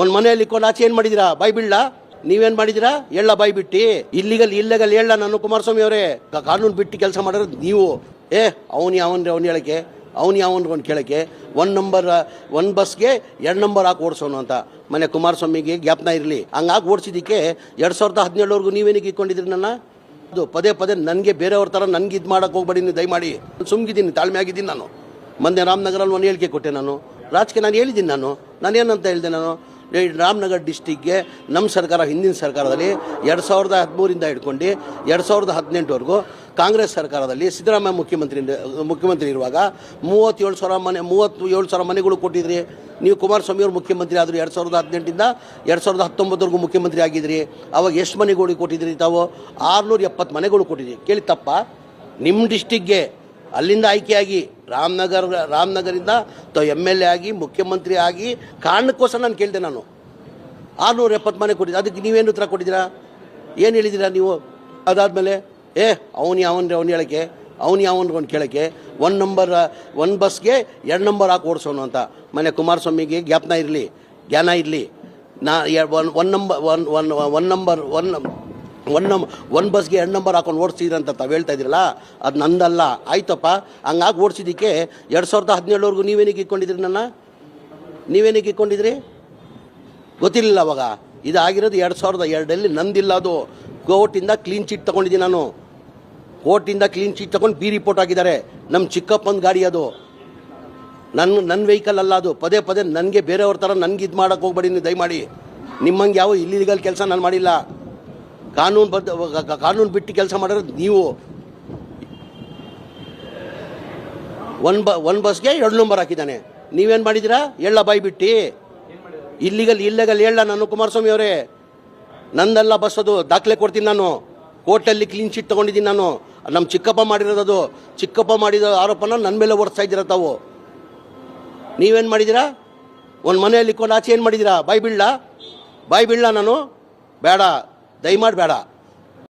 ಒಂದು ಮನೆಯಲ್ಲಿ ಇಕ್ಕೊಂಡು ಆಚೆ ಏನು ಮಾಡಿದಿರಾ? ಬಾಯ್ ಬಿಡ್ಲ ನೀವೇನು ಮಾಡಿದಿರಾ? ಎಳ್ಳ ಬಾಯ್ ಬಿಟ್ಟಿ ಇಲ್ಲಿಗಲ್ ಇಲ್ಲಗಲ್ ನಾನು ಕುಮಾರಸ್ವಾಮಿ ಅವರೇ. ಕಾನೂನು ಬಿಟ್ಟು ಕೆಲಸ ಮಾಡಿರೋದು ನೀವು. ಏ, ಅವನು ಯಾವನ್ರಿ ಅವ್ನು ಹೇಳಕ್ಕೆ. ಅವ್ನು ಯಾವನ್ರಿ ಅವ್ನು ಕೇಳಕ್ಕೆ. ಒನ್ ನಂಬರ್ ಒನ್ ಬಸ್ಗೆ ಎರಡು ನಂಬರ್ ಹಾಕಿ ಓಡಿಸೋನು ಅಂತ. ಮನೆ ಕುಮಾರಸ್ವಾಮಿಗೆ ಜ್ಞಾಪನ ಇರಲಿ. ಹಂಗಾಗಿ ಓಡಿಸಿದ್ದಕ್ಕೆ ಎರಡು ಸಾವಿರದ ಹದಿನೇಳವರೆಗೂ ನೀವೇನಿಗೆ ಇಕ್ಕೊಂಡಿದ್ರಿ ನನ್ನ? ಅದು ಪದೇ ಪದೇ ನನಗೆ ಬೇರೆಯವ್ರ ಥರ ನನಗೆ ಇದು ಮಾಡಕ್ಕೆ ಹೋಗ್ಬೇಡಿ, ನೀವು ದಯಮಾಡಿ. ಸುಮ್ಗಿದ್ದೀನಿ, ತಾಳ್ಮೆ ಆಗಿದ್ದೀನಿ ನಾನು. ಮೊನ್ನೆ ರಾಮನಗರಲ್ಲಿ ಒಂದು ಹೇಳಿಕೆ ಕೊಟ್ಟೆ ನಾನು. ರಾಜಕೀಯ ನಾನು ಹೇಳಿದ್ದೀನಿ ನಾನು. ನಾನೇನಂತ ಹೇಳಿದೆ ನಾನು? ರಾಮನಗರ ಡಿಸ್ಟಿಕ್ಗೆ ನಮ್ಮ ಸರ್ಕಾರ, ಹಿಂದಿನ ಸರ್ಕಾರದಲ್ಲಿ ಎರಡು ಸಾವಿರದ ಹದಿಮೂರಿಂದ ಹಿಡ್ಕೊಂಡು ಎರಡು ಸಾವಿರದ ಹದಿನೆಂಟುವರೆಗೂ ಕಾಂಗ್ರೆಸ್ ಸರ್ಕಾರದಲ್ಲಿ ಸಿದ್ದರಾಮಯ್ಯ ಮುಖ್ಯಮಂತ್ರಿ ಮುಖ್ಯಮಂತ್ರಿ ಇರುವಾಗ ಮೂವತ್ತೇಳು ಸಾವಿರ ಮನೆ ಮೂವತ್ತು ಏಳು ಸಾವಿರ ಮನೆಗಳು ಕೊಟ್ಟಿದ್ರಿ. ನೀವು ಕುಮಾರಸ್ವಾಮಿ ಅವರು ಮುಖ್ಯಮಂತ್ರಿ ಆದರು ಎರಡು ಸಾವಿರದ ಹದಿನೆಂಟಿಂದ ಎರಡು ಸಾವಿರದ ಹತ್ತೊಂಬತ್ತವರೆಗೂ ಮುಖ್ಯಮಂತ್ರಿ ಆಗಿದ್ರಿ. ಅವಾಗ ಎಷ್ಟು ಮನೆಗಳು ಕೊಟ್ಟಿದ್ರಿ ತಾವು? ಆರುನೂರ ಎಪ್ಪತ್ತು ಮನೆಗಳು ಕೊಟ್ಟಿದ್ರಿ. ಕೇಳಿ ತಪ್ಪ. ನಿಮ್ಮ ಡಿಸ್ಟಿಕ್ಗೆ ಅಲ್ಲಿಂದ ಆಯ್ಕೆಯಾಗಿ ರಾಮನಗರ, ರಾಮನಗರಿಂದ ತ ಎಂ ಎಲ್ ಎ ಆಗಿ, ಮುಖ್ಯಮಂತ್ರಿ ಆಗಿ, ಕಾರಣಕ್ಕೋಸ್ಕರ ನಾನು ಕೇಳಿದೆ ನಾನು. ಆರುನೂರ ಎಪ್ಪತ್ತು ಮನೆ ಕೊಟ್ಟಿದ್ದೆ. ಅದಕ್ಕೆ ನೀವೇನು ಉತ್ತರ ಕೊಟ್ಟಿದ್ದೀರಾ? ಏನು ಹೇಳಿದ್ದೀರಾ ನೀವು? ಅದಾದಮೇಲೆ, ಏ, ಅವನು ಯಾವನ್ರಿ ಅವ್ನು ಹೇಳಕ್ಕೆ. ಅವ್ನು ಯಾವನ್ರಿ ಅವ್ನು ಕೇಳಕ್ಕೆ. ಒನ್ ನಂಬರ್ ಒನ್ ಬಸ್ಗೆ ಎರಡು ನಂಬರ್ ಹಾಕಿ ಓಡಿಸೋನು ಅಂತ. ಮನೆ ಕುಮಾರಸ್ವಾಮಿಗೆ ಜ್ಞಾಪನ ಇರಲಿ, ಜ್ಞಾನ ಇರಲಿ. ನಾ one one number one one one number one one ನಮ್ ಒನ್ ಬಸ್ಗೆ ಎರಡು ನಂಬರ್ ಹಾಕೊಂಡು ಓಡಿಸಿದ್ರಿ ಅಂತ ತಾವು ಹೇಳ್ತಾ ಇದ್ದೀರಲ್ಲ, ಅದು ನಂದಲ್ಲ. ಆಯ್ತಪ್ಪ, ಹಂಗಾಗಿ ಓಡಿಸಿದ್ದಕ್ಕೆ ಎರಡು ಸಾವಿರದ ಹದಿನೇಳವರೆಗೂ ನೀವೇನಿಗೆ ಇಟ್ಕೊಂಡಿದ್ರಿ ನನ್ನ? ನೀವೇನಕ್ಕೆ ಇಕ್ಕೊಂಡಿದ್ರಿ? ಗೊತ್ತಿರಲಿಲ್ಲ ಅವಾಗ. ಇದಾಗಿರೋದು ಎರಡು ಸಾವಿರದ ಎರಡಲ್ಲಿ ನಂದಿಲ್ಲ ಅದು. ಕೋರ್ಟಿಂದ ಕ್ಲೀನ್ ಚೀಟ್ ತೊಗೊಂಡಿದ್ದೀನಿ ನಾನು. ಕೋರ್ಟಿಂದ ಕ್ಲೀನ್ ಚೀಟ್ ತೊಗೊಂಡು ಬಿ ರಿಪೋರ್ಟ್ ಆಗಿದ್ದಾರೆ ನಮ್ಮ ಚಿಕ್ಕಪ್ಪನ ಗಾಡಿ ಅದು. ನನ್ನ ನನ್ನ ವೆಹಿಕಲ್ ಅಲ್ಲ ಅದು. ಪದೇ ಪದೇ ನನಗೆ ಬೇರೆಯವ್ರ ಥರ ನನಗೆ ಇದು ಮಾಡೋಕ್ಕೆ ಹೋಗ್ಬೇಡಿ ನೀವು ದಯಮಾಡಿ. ನಿಮ್ಮಂಗೆ ಯಾವ ಇಲ್ಲಿಗಲ್ ಕೆಲಸ ನಾನು ಮಾಡಿಲ್ಲ. ಕಾನೂನು ಬದ್ಧ, ಕಾನೂನು ಬಿಟ್ಟು ಕೆಲಸ ಮಾಡಿರೋದು ನೀವು. ಒನ್ ಬ ಒನ್ ಬಸ್ಗೆ ಎರಡು ನಂಬರ್ ಹಾಕಿದ್ದಾನೆ. ನೀವೇನು ಮಾಡಿದ್ದೀರಾ? ಎಳ್ಳ ಬಾಯಿ ಬಿಟ್ಟು. ಇಲ್ಲಿಗಲ್ ಇಲ್ಲಗಲ್ ಹೇಳ ನಾನು ಕುಮಾರಸ್ವಾಮಿ ಅವರೇ. ನಂದೆಲ್ಲ ಬಸ್ ಅದು ದಾಖಲೆ ಕೊಡ್ತೀನಿ ನಾನು. ಕೋರ್ಟಲ್ಲಿ ಕ್ಲೀನ್ ಶೀಟ್ ತೊಗೊಂಡಿದ್ದೀನಿ ನಾನು. ನಮ್ಮ ಚಿಕ್ಕಪ್ಪ ಮಾಡಿರೋದು ಚಿಕ್ಕಪ್ಪ ಮಾಡಿದ ಆರೋಪನ ನನ್ನ ಮೇಲೆ ಓಡಿಸ್ತಾ ಇದ್ದೀರ ತಾವು? ನೀವೇನು ಮಾಡಿದ್ದೀರಾ? ಒಂದು ಮನೆಯಲ್ಲಿ ಇಟ್ಕೊಂಡು ಆಚೆ ಏನು ಮಾಡಿದ್ದೀರಾ? ಬಾಯ್ ಬಿಡ್ಲ ಬಾಯಿ ಬಿಡ್ಲ ನಾನು? ಬೇಡ. ದಯಮಾಡಿ ಬೇಡ.